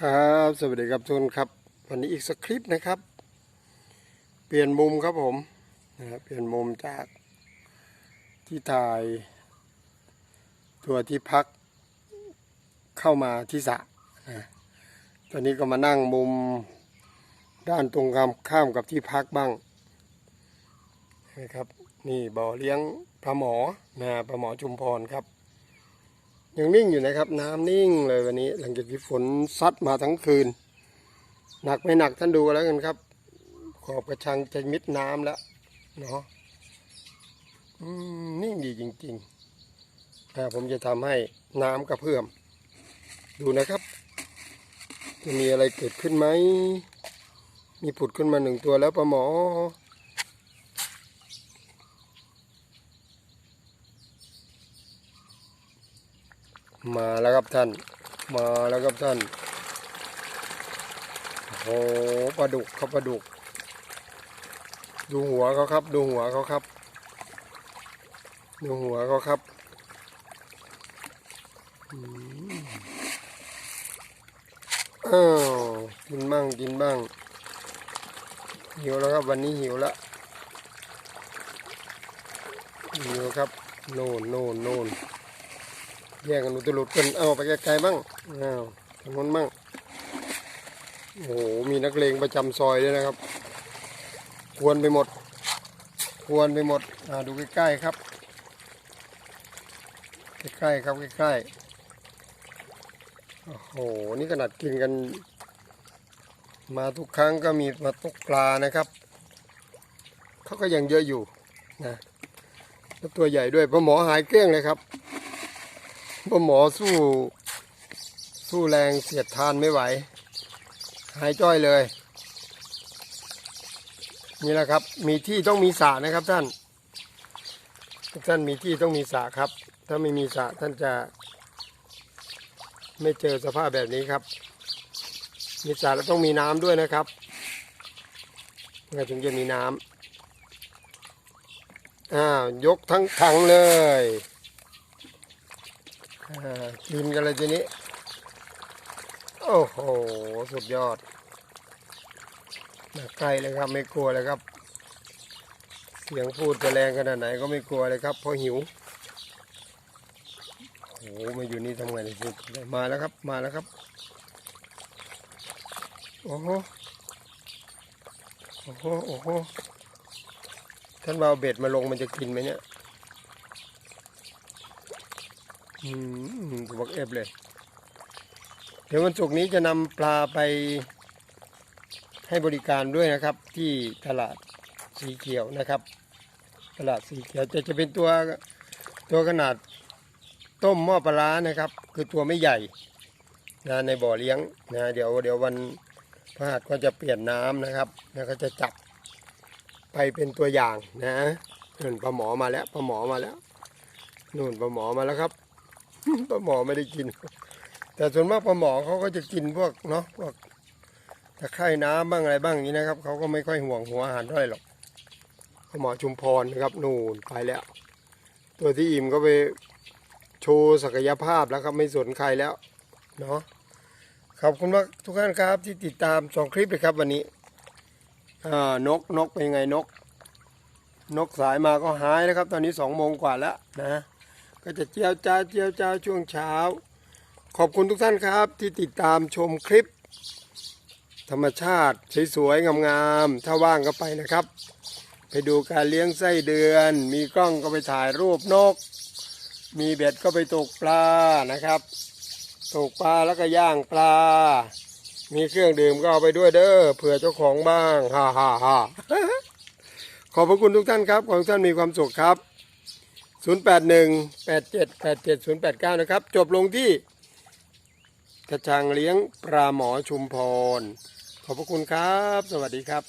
ครับ สวัสดีครับทุกคนครับ วันนี้อีกสคลิปต์นะครับ เปลี่ยนมุมครับผมนะฮะเปลี่ยนมุมจากที่ถ่าย ตัวที่พักเข้ามาที่สระนะตอนนี้ก็มานั่งมุมด้านตรงข้ามข้ามกับที่พักบ้างนะครับ นี่บ่อเลี้ยงปลาหมอนะปลาหมอชุมพรครับ ยังนิ่งอยู่นะครับ น้ำนิ่งเลยวันนี้ หลังจากที่ฝนซัดมาทั้งคืน หนักไม่หนักท่านดูกันแล้วกันครับ ขอบกระชังจะมิดน้ำแล้วเนาะนิ่งดีจริงๆแต่ผมจะทำให้น้ำกระเพื่อม ดูนะครับ จะมีอะไรเกิดขึ้นไหมมีผุดขึ้นมาหนึ่งตัวแล้วปลาหมอ มาแล้วครับท่าน มาแล้วครับท่านโอ้โหปลาดุกครับปลาดุก ดูหัวเขาครับ ดูหัวเขาครับ ดูหัวเขาครับอืมอ้าวกินบ้างกินบ้าง หิวแล้วครับวันนี้หิวแล้วหิวครับ โน่นโน่นโน่น แย่งกันอุตลุดกันเอาไปไกลๆบ้างอ้าวทางนู้นบ้างโอ้โหมีนักเลงประจำซอยด้วยนะครับ ควรไปหมด ควรไปหมดอ่าดูใกล้ๆครับ ใกล้ๆครับใกล้ๆโอ้โหนี่ขนาดกินกัน มาทุกครั้งก็มีมาตกปลานะครับเขาก็ยังเยอะอยู่นะแล้วตัวใหญ่ด้วยปลาหมอหายเกลี้ยงเลยครับ พ่อหมอสู้ สู้แรงเสียดทานไม่ไหว หายจ้อยเลย นี่แหละครับ มีที่ต้องมีสระนะครับท่าน ทุกท่านมีที่ต้องมีสระครับ ถ้าไม่มีสระท่านจะ ไม่เจอสภาพแบบนี้ครับ มีสระแล้วต้องมีน้ำด้วยนะครับถึงจะมีน้ำอ้าวยกทั้งถังเลย กินกันเลยทีนี้ โอ้โห สุดยอดมาใกล้เลยครับ ไม่กลัวเลยครับ เสียงพูดจะแรงขนาดไหนก็ไม่กลัวเลยครับ เพราะหิวโอ้โหมาอยู่นี่ทำไงเลยมาแล้วครับ มาแล้วครับ โอ้โห โอ้โห โอ้โห ท่านว่าเอาเบ็ดมาลงมันจะกินไหมเนี่ย อืมตัว บักเอฟเลย เดี๋ยววันศุกร์นี้จะนำปลาไปให้บริการด้วยนะครับ ที่ตลาดสีเขียวนะครับ ตลาดสีเขียวจะจะเป็นตัวตัวขนาดต้มหม้อปลานะครับ คือตัวไม่ใหญ่นะในบ่อเลี้ยงนะเดี๋ยวเดี๋ยววันพฤหัสก็จะเปลี่ยนน้ำนะครับ แล้วก็จะจับไปเป็นตัวอย่างนะนู่นปลาหมอมาแล้วปลาหมอมาแล้วนู่นปลาหมอมาแล้วครับ ปลาหมอไม่ได้กิน แต่ส่วนมากปลาหมอเขาก็จะกินพวกเนาะพวกตะไคร่น้ำบ้างอะไรบ้างนี้นะครับเขาก็ไม่ค่อยห่วงหัวอาหารเท่าไหร่หรอกปลาหมอชุมพรนะครับนู่นไปแล้ว ตัวที่อิ่มก็ไปโชว์ศักยภาพแล้วครับไม่สนใครแล้วเนาะขอบคุณมากทุกท่านครับที่ติดตามสองคลิปเลยครับวันนี้อ่านกนกเป็นไงนก นกสายมาก็หายแล้วครับ ตอนนี้สองโมงกว่าแล้วนะ ก็จะเจียวจ้าเจียวจ้าช่วงเช้า ขอบคุณทุกท่านครับที่ติดตามชมคลิป ธรรมชาติสวยๆงามๆถ้าว่างก็ไปนะครับ ไปดูการเลี้ยงไส้เดือน มีกล้องก็ไปถ่ายรูปนก มีเบ็ดก็ไปตกปลานะครับ ตกปลาแล้วก็ย่างปลา มีเครื่องดื่มก็เอาไปด้วยเด้อเผื่อเจ้าของบ้างฮ่าฮ่าฮ่าขอบพระคุณทุกท่านครับ ขอให้ทุกท่านมีความสุขครับ 081 87 87 089 นะครับ จบลงที่กระชังเลี้ยงปลาหมอชุมพร ขอบพระคุณครับ สวัสดีครับ